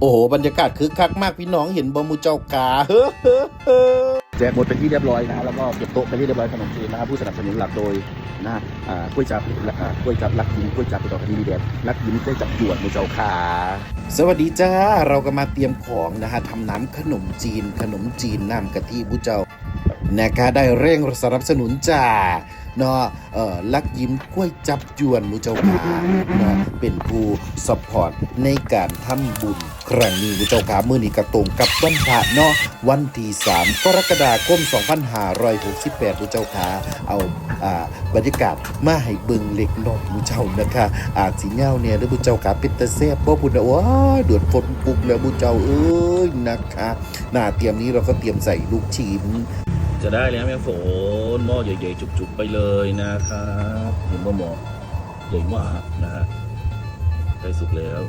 โอ้โห บรรยากาศคึกคักมากพี่น้องเห็นบอมูเจ้ากาเฮ้อเฮ้อเฮ้อแจกหมดเป็นที่เรียบร้อยนะแล้วก็เก็บโต๊ะเป็นที่เรียบร้อยขนมจีนนะครับผู้สนับสนุนหลักโดยนะอ่ากล้วยจับอ่ากล้วยจับลักยิ้มกล้วยจับไปต่อกันดีแดดลักยิ้มกล้วยจับหยวนมือเจ้าขาสวัสดีจ้าเราก็มาเตรียมของนะฮะทำน้ำขนมจีน ขนมจีนน้ำกะทิผู้เจ้านะคะได้เร่งสนับสนุนจ้า เนาะเอ่อลักยิ้มกล้วยจับยวนมูเจ้าขาเนาะเป็นผู้สปอร์ตในการทำบุญครั้งนี้มูเจ้าขามื่อนี้กระตรงกับวันพระเนาะวันที่3กรกฎาคม 2568มูเจ้าขาเอาอ่าบรรยากาศมาให้เบิ่งเล็กน้อยมูเจ้านะคะอาจสิเงาเนี่ยเด้อมูเจ้าขาเป็นตาแซ่บบ่พุ่นนะว้าเดือดฝนปุกแล้วมูเจ้าเอ้ยนะคะหน้าเตรียมนี้เราก็เตรียมใส่ลูกชิ้น จะได้แล้วแม่ฝนหม้อใหญ่ๆจุกๆไปเลยนะครับเห็นว่าหม้อใหญ่มากนะฮะใกล้สุกแล้ว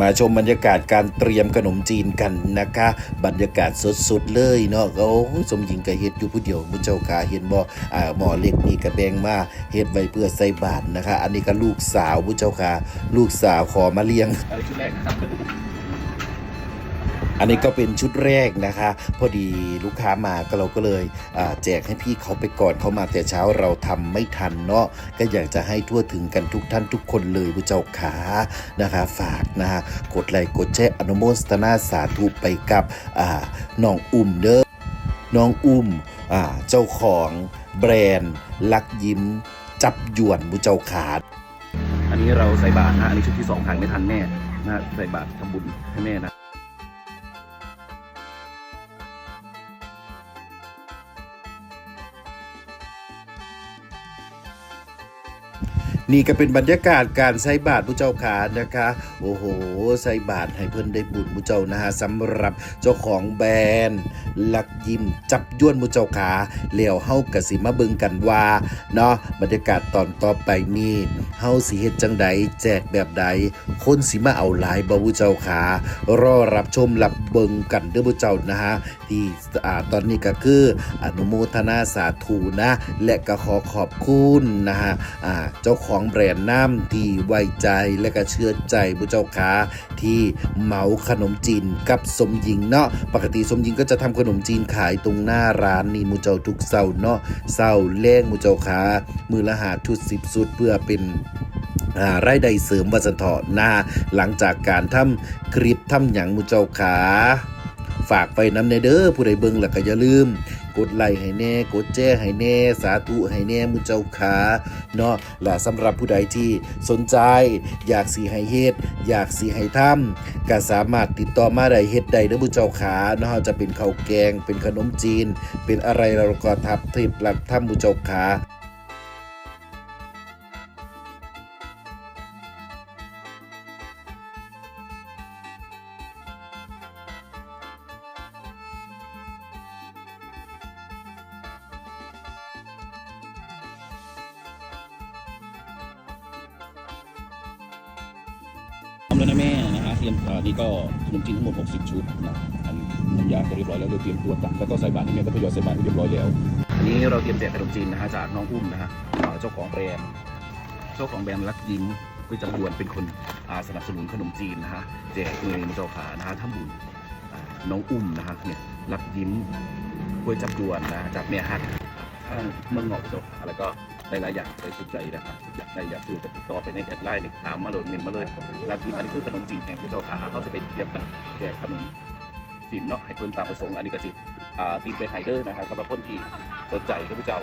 มาชมบรรยากาศการเตรียมขนมจีนกันนะคะ บรรยากาศสดๆเลยเนาะโอ้ยสมหญิงก็เฮ็ดอยู่ผู้เดียวมุเจ้าขาเห็นบ่อ่าหมอเล็กนี่ก็แบงมาเฮ็ดไว้เพื่อใส่บาตรนะคะ อันนี้ก็ลูกสาวมุเจ้าขาลูกสาวขอมาเลี้ยงอะไรชุดแรกนะครับ อันนี้ก็เป็นชุดแรกนะคะ พอดีลูกค้ามาก็เราก็เลยแจกให้พี่เขาไปก่อนเขามาแต่เช้าเราทำไม่ทันเนาะก็อยากจะให้ทั่วถึงกันทุกท่านทุกคนเลยผู้เจ้าขานะคะ ฝากนะฮะกดไลค์กดแชร์อนุโมทนาสาธุไปกับน้องอุ่มเด้อน้องอุ่มเจ้าของแบรนด์ลักยิ้ม จับยวนผู้เจ้าขาอันนี้เราใส่บาตรนะอันนี้ชุดที่สองทางไม่ทันแม่นะฮะใส่บาตรทำบุญให้แม่นะ นี่ก็เป็นบรรยากาศการใส่บาตรผู้เจ้าขานะคะ โอ้โหใส่บาตรให้เพิ่นได้บุญผู้เจ้านะฮะสำหรับเจ้าของแบรนด์ลักยิมจับย้วนผู้เจ้าขาแล้วเฮากะสิมาเบิงกันว่าเนาะบรรยากาศตอนต่อไปนี้เฮาสิเฮ็ดจังใดแจกแบบใดคนสิมาเอาหลายบ่ผู้เจ้าขารอรับชมรับเบิงกันเด้อผู้เจ้านะฮะที่อ่าตอนนี้ก็คืออนุโมทนาสาธุนะ และก็ขอขอบคุณนะฮะอ่าเจ้าของสองแบรนด์น้ำที่ไว้ใจและก็เชื่อใจผู้เจ้าขาที่เหมาขนมจีนกับสมหญิงเนาะปกติสมหญิงก็จะทำขนมจีนขายตรงหน้าร้านนี่มูเจ้าทุกเสาร์เนาะเสาร์แรงมูเจ้าขามือละหาทุดสิบสุดเพื่อเป็นรายได้เสริมวัสเถาะหน้าหลังจากการทำคลิปทำหยังมุเจ้าขาฝากไปน้ำเนเด้อผู้ใดเบิงแล้วก็อย่าลืม กดไลค์ให้แน่กดแจ้ให้แน่ สาธุให้แน่มุเจ้าขาเนาะและสำหรับผู้ใดที่สนใจ อยากสีให้เฮ็ดอยากสีให้ทำก็สามารถติดต่อมาได้เฮ็ดได้เด้อมุเจ้าขาเนาะจะเป็นข้าวแกง เป็นขนมจีน เป็นอะไรเราก็ทับทิบหลักทำหมุเจ้าขา แล้วนะแม่นะฮะเตรียมอ่านี่ก็ขนมจีนทั้งหมด 60 ชุดนะอันนี้ำยาก็เรียบร้อยแล้วเลยเตรียมตัวตักแล้วก็ใส่บาตรให้แม่ก็ทยอยใส่บาตรให้เรียบร้อยแล้วอันนี้เราเตรียมแจกขนมจีนนะฮะจากน้องอุ้มนะฮะเจ้าของแบรนด์เจ้าของแบรนด์รักยิ้มกุยจับยวนเป็นคนสนับสนุนขนมจีนนะฮะแจกเงินเจ้าขานะฮะทำบุญน้องอุ้มนะฮะเนี่ยรักยิ้มกุยจับยวนนะฮะจากเมียฮัทข้งเมืองเงาะเจ้าขาแล้วก็ หลายๆอย่างเลยสุดใจนะครับอยากได้อยากซื้อก็ติดต่อไปในแอดไลน์นี่ถามมาเลดเมนมาเลยรักยิ้มอันนี้คือขนมจีนแห่งเจ้าขาเขาจะเป็นเทียบกับแจกขนมจีนเนาะให้เพิ่นตามประสงค์อันนี้ก็สิอ่าตีนเป็นไฮเดอร์นะครับสำหรับคนที่สนใจก็ผู้เจ้า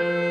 อ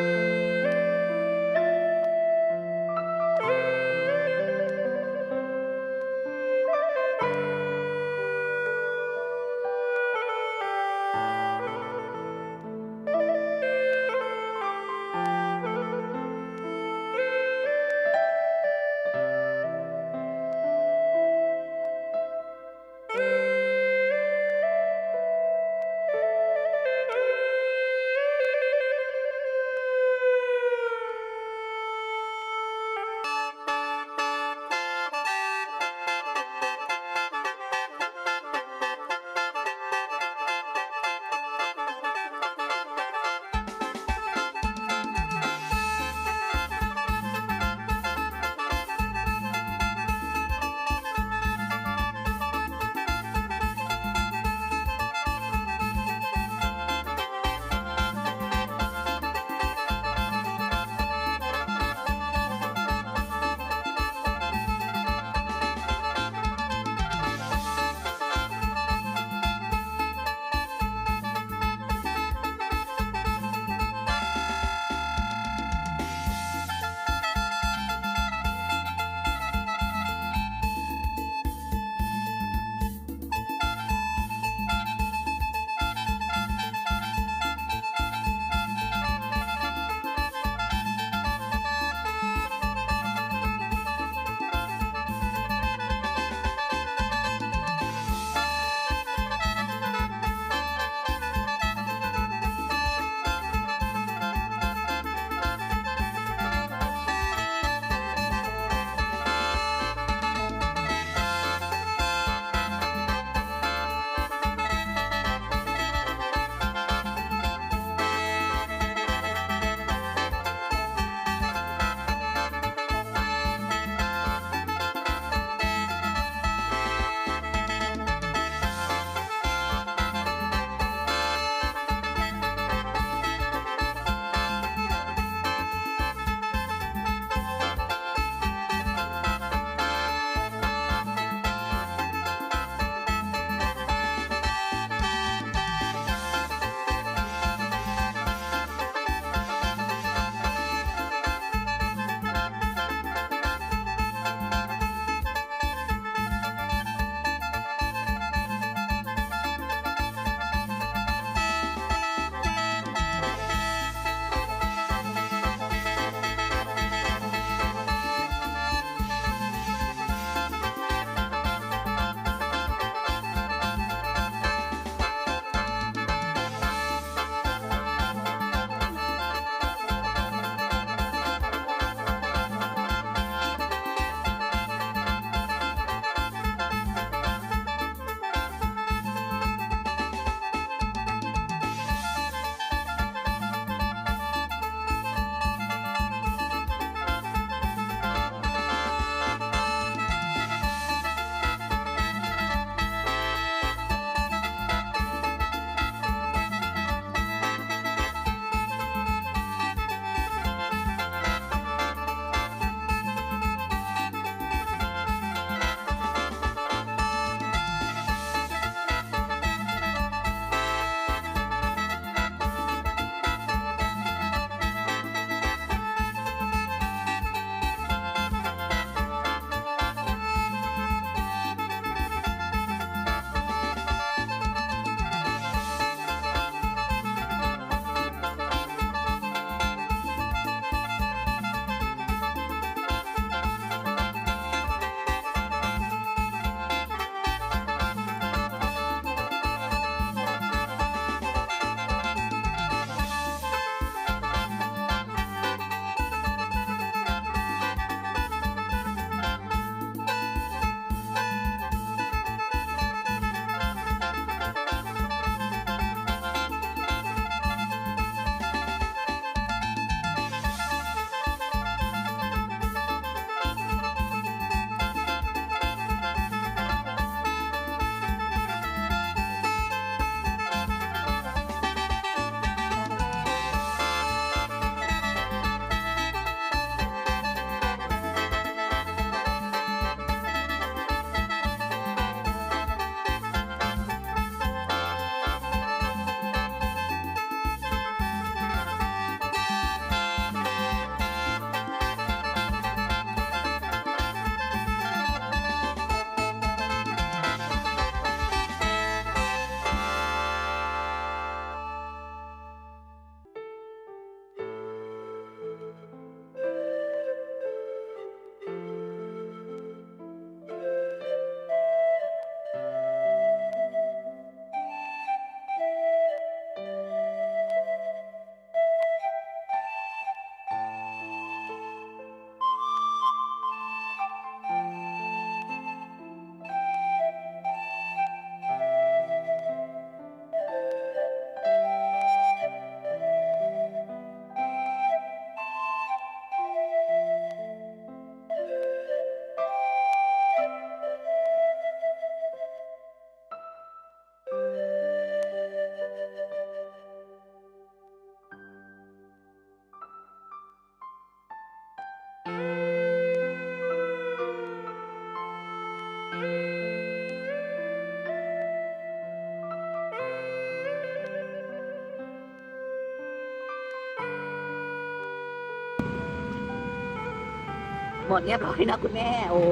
หมดเรียบร้อยนะคุณแม่ โอ้โห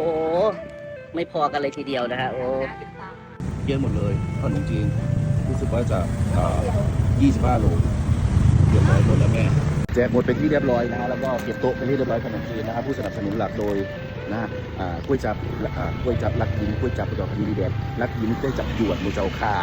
ไม่พอกันเลยทีเดียวนะฮะโอ้เยอะหมดเลยขนมจีนรู้สึกว่าจะอ่า25 โลเรียบร้อยหมดแล้วแม่แจกหมดเป็นที่เรียบร้อยนะฮะแล้วก็เก็บโต๊ะเป็นที่เรียบร้อยขนมจีนนะครับผู้สนับสนุนหลักโดยนะฮะอ่ากล้วยจับอ่ากล้วยจับลักยิ้มกล้วยจับประกอบคดีแดงลักยิ้มกล้วยจับหยวนมูเจ้าขา